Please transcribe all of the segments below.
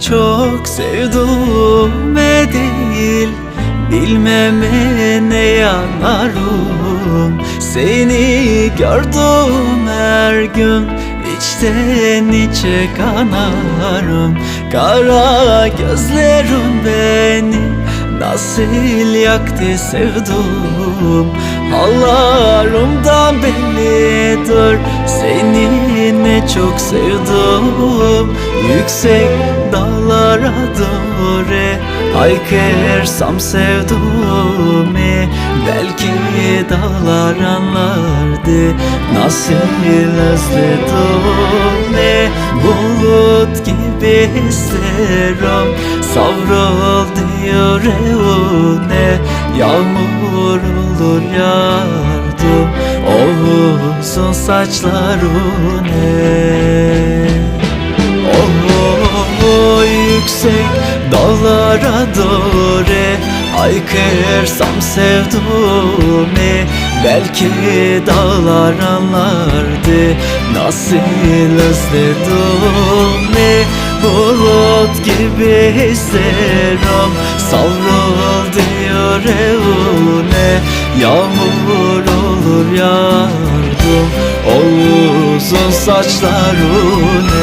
Çok sevduğume değil Bilmeme ne yanarım Seni gördüm her gün içten içe kanarım. Kara gözlerin beni Nasıl yaktı sevdum Hallarımdan bellidir Seni ne çok sevdim. Yüksek dağlara doğru Haykırsam sevduğumu Belki dağlar anlardı. Nasıl özledim Bulut gibi isterim Savrul diyor ne Yağmur olur yardım O uzun saçlarına Oh yüksek dağlara doğru Haykırsam sevduğumu Belki dağlar anlardı. Nasıl özledim Bulut gibi isterim Savrul diyor evine Yağmur olur yardım O uzun saçlarına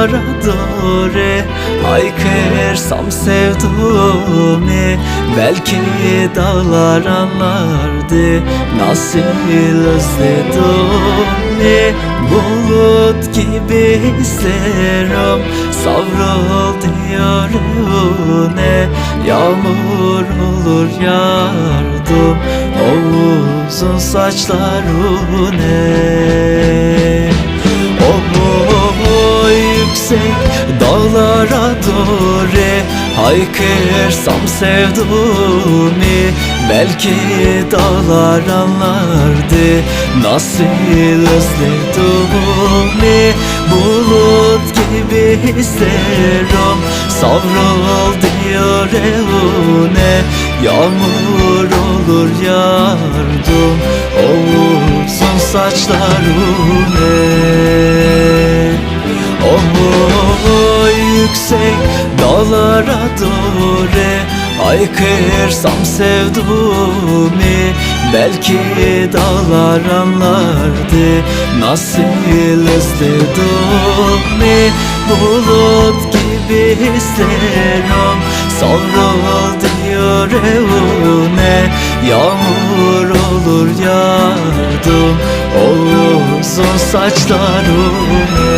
dağlara doğru Haykırsam sevduğumu Belki dağlar anlardı Nasıl özledim. Bulut gibi isterim Savrul diyor ne Yağmur olur yardım O uzun saçlarına Oh dağlara doğru Haykırsam sevduğumu Belki dağlar anlardı Nasıl özledim Bulut gibi isterim Savrul diyor evine Yağmur olur yardım O uzun saçlarına Oh yüksek dağlara doğru Haykırsam sevduğumu Belki dağlar anlardı Nasıl özledim. Bulut gibi isterim Savrul diyor evine Yağmur olur yardım O uzun saçlarına